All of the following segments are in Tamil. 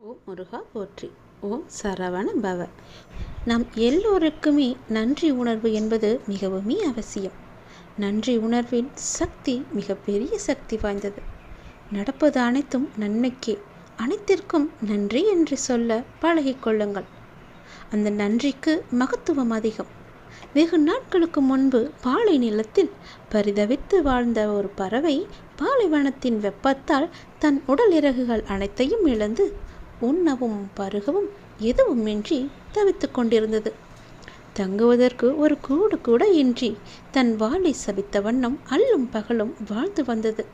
ஓம் முருகா போற்றி. ஓம் சரவண பவ நம் எல்லோருக்குமே நன்றி உணர்வு என்பது மிகவுமே அவசியம். நன்றி உணர்வின் சக்தி மிகப்பெரிய சக்தி வாய்ந்தது. நடப்பது அனைத்தும் நன்மைக்கே. அனைத்திற்கும் நன்றி என்று சொல்ல பழகிக்கொள்ளுங்கள் அந்த நன்றிக்கு மகத்துவம் அதிகம். வெகு நாட்களுக்கு முன்பு பாலை நிலத்தில் பரிதவித்து வாழ்ந்த ஒரு பறவை பாலைவனத்தின் வெப்பத்தால் தன் உடல் இறகுகள் அனைத்தையும் இழந்து உண்ணவும் பருகவும் எதுவுமின்றி தவித்துக் கொண்டிருந்தது. தங்குவதற்கு ஒரு கூடு கூட இன்றி தன் வாளை சபித்த வண்ணம் அல்லும் பகலும் வாழ்ந்து வந்தது.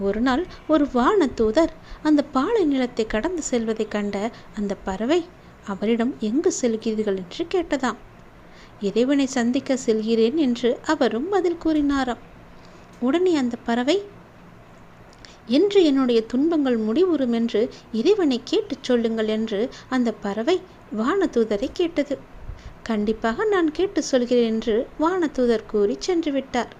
ஒரு நாள் ஒரு வான தூதர் அந்த பாலை நிலத்தை கடந்து செல்வதைக் கண்ட அந்த பறவை அவரிடம் எங்கு செல்கிறீர்கள்? என்று கேட்டதாம். இறைவனை சந்திக்க செல்கிறேன் என்று அவரும் பதில் கூறினாராம். உடனே அந்த பறவை என்று என்னுடைய துன்பங்கள் முடிவுறும் என்று இறைவனை கேட்டுச் சொல்லுங்கள் என்று அந்த பறவை வானதூதரை கேட்டது. கண்டிப்பாக நான் கேட்டு சொல்கிறேன் என்று வானதூதர் கூறி சென்று விட்டார்.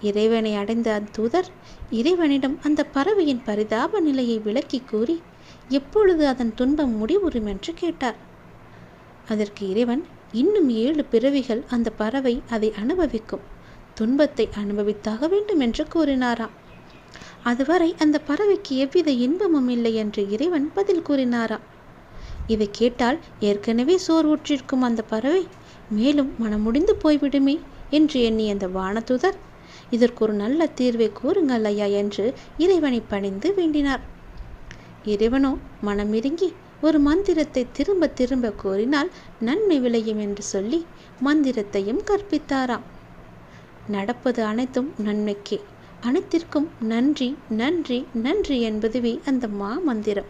இறைவனை அடைந்த அத்தூதர் இறைவனிடம் அந்த பறவையின் பரிதாப நிலையை விளக்கி கூறி எப்பொழுது அதன் துன்பம் முடிவுறும்? என்று கேட்டார். அதற்கு இறைவன் இன்னும் ஏழு பிறவிகள் அந்த பறவை அதை அனுபவிக்கும். துன்பத்தை அனுபவித்தாக வேண்டும் என்று கூறினாராம். அதுவரை அந்த பறவைக்கு எவ்வித இன்பமும் இல்லை என்று இறைவன் பதில் கூறினாரா? இதை கேட்டால் ஏற்கனவே சோர்வுற்றிருக்கும் அந்த பறவை மேலும் மனமுடிந்து போய்விடுமே என்று எண்ணி அந்த வானதுதர் இதற்கு ஒரு நல்ல தீர்வை கூறுங்கள் ஐயா என்று இறைவனை பணிந்து வேண்டினார். இறைவனோ மனமிருங்கி ஒரு மந்திரத்தை திரும்ப திரும்ப கூறினால் நன்மை விளையும் என்று சொல்லி மந்திரத்தையும் கற்பித்தாராம். நடப்பது அனைத்தும் நன்மைக்கே. அனைத்திற்கும் நன்றி நன்றி நன்றி என்பதுவே அந்த மா மந்திரம்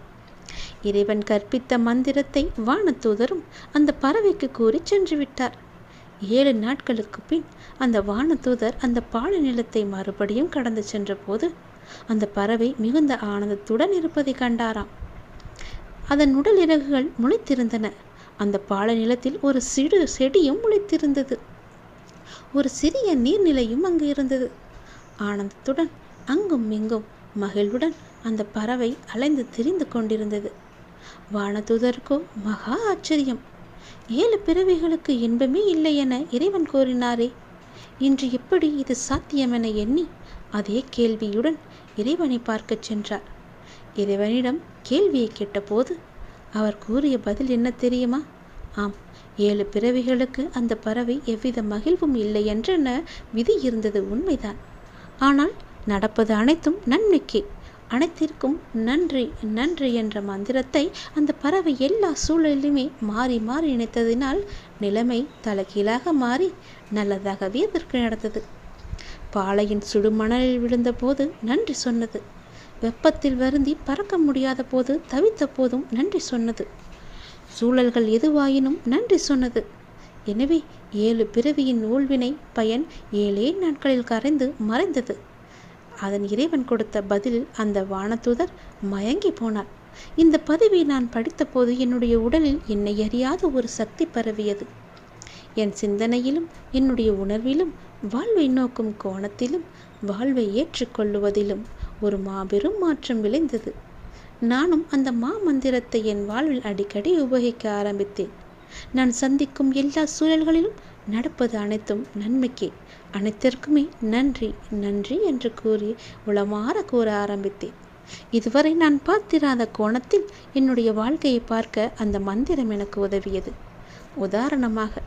இறைவன் கற்பித்த மந்திரத்தை வானதூதரும் அந்த பறவைக்கு கூறி சென்று விட்டார் ஏழு நாட்களுக்கு பின் அந்த வானதூதர் அந்த பாலை நிலத்தை மறுபடியும் கடந்து சென்றபோது அந்த பறவை மிகுந்த ஆனந்தத்துடன் இருப்பதை கண்டாராம். அதன் உடல் இறகுகள் முளைத்திருந்தன. அந்த பாலை நிலத்தில் ஒரு சிறு செடியும் முளைத்திருந்தது. ஒரு சிறிய நீர்நிலையும் அங்கு இருந்தது. ஆனந்தத்துடன் அங்கும் இங்கும் மகிழ்வுடன் அந்த பறவை அலைந்து திரிந்து கொண்டிருந்தது. வானதூதருக்கோ மகா ஆச்சரியம். ஏழு பிறவிகளுக்கு இன்பமே இல்லை என இறைவன் கூறினாரே. இன்று எப்படி இது சாத்தியம் என எண்ணி அதே கேள்வியுடன் இறைவனை பார்க்கச் சென்றார். இறைவனிடம் கேள்வியை கேட்டபோது அவர் கூறிய பதில் என்ன தெரியுமா? ஆம் ஏழு பிறவிகளுக்கு அந்த பறவை எவ்வித மகிழ்வும் இல்லை என்றென விதி இருந்தது உண்மைதான். ஆனால் நடப்பது அனைத்தும் நன்மைக்கே. அனைத்திற்கும் நன்றி நன்றி என்ற மந்திரத்தை அந்த பறவை எல்லா சூழலிலுமே மாறி மாறி நினைத்ததினால் நிலைமை தலைகீழாக மாறி நல்லதாகவே அதற்கு நடந்தது. பாலையின் சுடுமணலில் விழுந்தபோது நன்றி சொன்னது. வெப்பத்தில் வருந்தி பறக்க முடியாத போது தவித்த போதும் நன்றி சொன்னது. சூழல்கள் எதுவாயினும் நன்றி சொன்னது. எனவே ஏழு பிறவியின் ஊழ்வினை பயன் ஏழே நாட்களில் கரைந்து மறைந்தது. அதன் இறைவன் கொடுத்த பதிலில் அந்த வானதூதர் மயங்கி போனார். இந்த பதிவை நான் படித்தபோது என்னுடைய உடலில் என்னை அறியாத ஒரு சக்தி பரவியது. என் சிந்தனையிலும் என்னுடைய உணர்விலும் வாழ்வை நோக்கும் கோணத்திலும் வாழ்வை ஏற்றுக்கொள்ளுவதிலும் ஒரு மாபெரும் மாற்றம் விளைந்தது. நானும் அந்த மா மந்திரத்தை என் வாழ்வில் அடிக்கடி உபயோகிக்க ஆரம்பித்தேன். நான் சந்திக்கும் எல்லா சூழல்களிலும் நடப்பது அனைத்தும் நன்மைக்கே. அனைத்திற்குமே நன்றி நன்றி என்று கூறி உளமாற கூற ஆரம்பித்தேன். இதுவரை நான் பார்த்திராத கோணத்தில் என்னுடைய வாழ்க்கையை பார்க்க அந்த மந்திரம் எனக்கு உதவியது. உதாரணமாக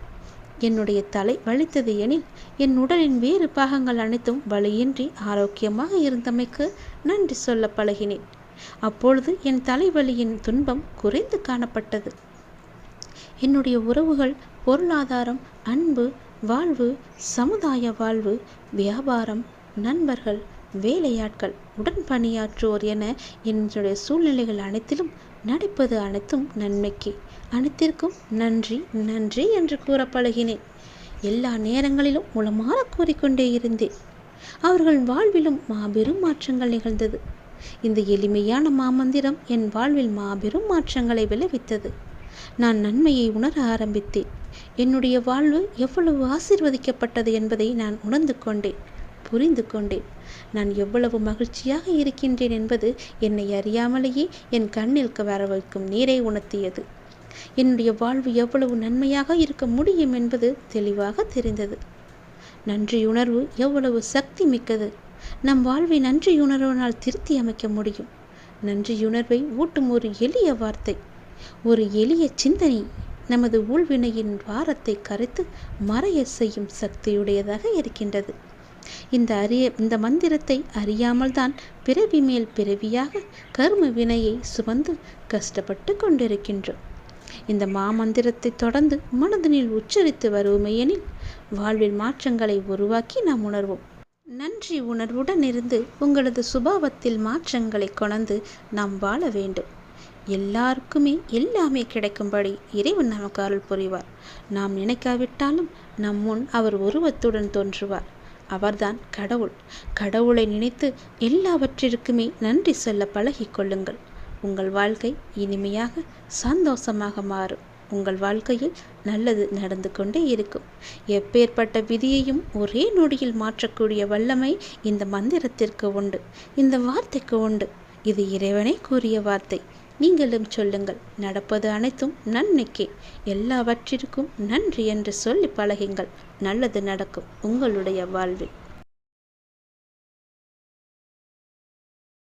என்னுடைய தலை வலித்தது எனில் என் உடலின் வேறு பாகங்கள் அனைத்தும் வலியின்றி ஆரோக்கியமாக இருந்தமைக்கு நன்றி சொல்ல பழகினேன். அப்பொழுது என் தலைவலியின் துன்பம் குறைந்து காணப்பட்டது. என்னுடைய உறவுகள் பொருளாதாரம் அன்பு வாழ்வு சமுதாய வாழ்வு வியாபாரம் நண்பர்கள் வேலையாட்கள் உடன் பணியாற்றுவோர் என என்னுடைய சூழ்நிலைகள் அனைத்திலும் நடிப்பது அனைத்தும் நன்மைக்கு. அனைத்திற்கும் நன்றி நன்றி என்று கூற பழகினேன் எல்லா நேரங்களிலும் உளமாற கூறிக்கொண்டே இருந்தேன். அவர்கள் வாழ்விலும் மாபெரும் மாற்றங்கள் நிகழ்ந்தது. இந்த எளிமையான மாமந்திரம் என் வாழ்வில் மாபெரும் மாற்றங்களை விளைவித்தது. நான் நன்மையை உணர ஆரம்பித்தேன். என்னுடைய வாழ்வு எவ்வளவு ஆசிர்வதிக்கப்பட்டது என்பதை நான் உணர்ந்து கொண்டேன் புரிந்து கொண்டேன். நான் எவ்வளவு மகிழ்ச்சியாக இருக்கின்றேன் என்பது என்னை அறியாமலேயே என் கண்ணில் வர வைக்கும் நீரை உணர்த்தியது. என்னுடைய வாழ்வு எவ்வளவு நன்மையாக இருக்க முடியும் என்பது தெளிவாக தெரிந்தது. நன்றியுணர்வு எவ்வளவு சக்தி மிக்கது. நம் வாழ்வை நன்றியுணர்வினால் திருத்தி அமைக்க முடியும். நன்றியுணர்வை ஊட்டும் ஒரு எளிய வார்த்தை. ஒரு எளிய சிந்தனை நமது ஊழ்வினையின் வாரத்தை கரைத்து மறைய செய்யும் சக்தியுடையதாக இருக்கின்றது. இந்த அறிய இந்த மந்திரத்தை அறியாமல் தான் பிறவி மேல் பிறவியாக கர்ம வினையை சுமந்து கஷ்டப்பட்டு கொண்டிருக்கின்றோம். இந்த மாமந்திரத்தை தொடர்ந்து மனதனில் உச்சரித்து வருமையெனில் வாழ்வில் மாற்றங்களை உருவாக்கி நாம் உணர்வோம். நன்றி உணர்வுடன் இருந்து உங்களது சுபாவத்தில் மாற்றங்களை கொணர்ந்து நாம் வாழ வேண்டும். எல்லாருக்குமே எல்லாமே கிடைக்கும்படி இறைவன் நமக்கு அருள் புரிவார். நாம் நினைக்காவிட்டாலும் நம் முன் அவர் உருவத்துடன் தோன்றுவார். அவர்தான் கடவுள். கடவுளை நினைத்து எல்லாவற்றிற்குமே நன்றி சொல்ல பழகிக்கொள்ளுங்கள் உங்கள் வாழ்க்கை இனிமையாக சந்தோஷமாக மாறும். உங்கள் வாழ்க்கையில் நல்லது நடந்து கொண்டே இருக்கும். எப்பேற்பட்ட விதியையும் ஒரே நொடியில் மாற்றக்கூடிய வல்லமை இந்த மந்திரத்திற்கு உண்டு. இந்த வார்த்தைக்கு உண்டு. இது இறைவனே கூறிய வார்த்தை. நீங்களும் சொல்லுங்கள். நடப்பது அனைத்தும் நன்மைக்கே. எல்லாவற்றிற்கும் நன்றி என்று சொல்லி பழகுங்கள். நல்லது நடக்கும் உங்களுடைய வாழ்வில்.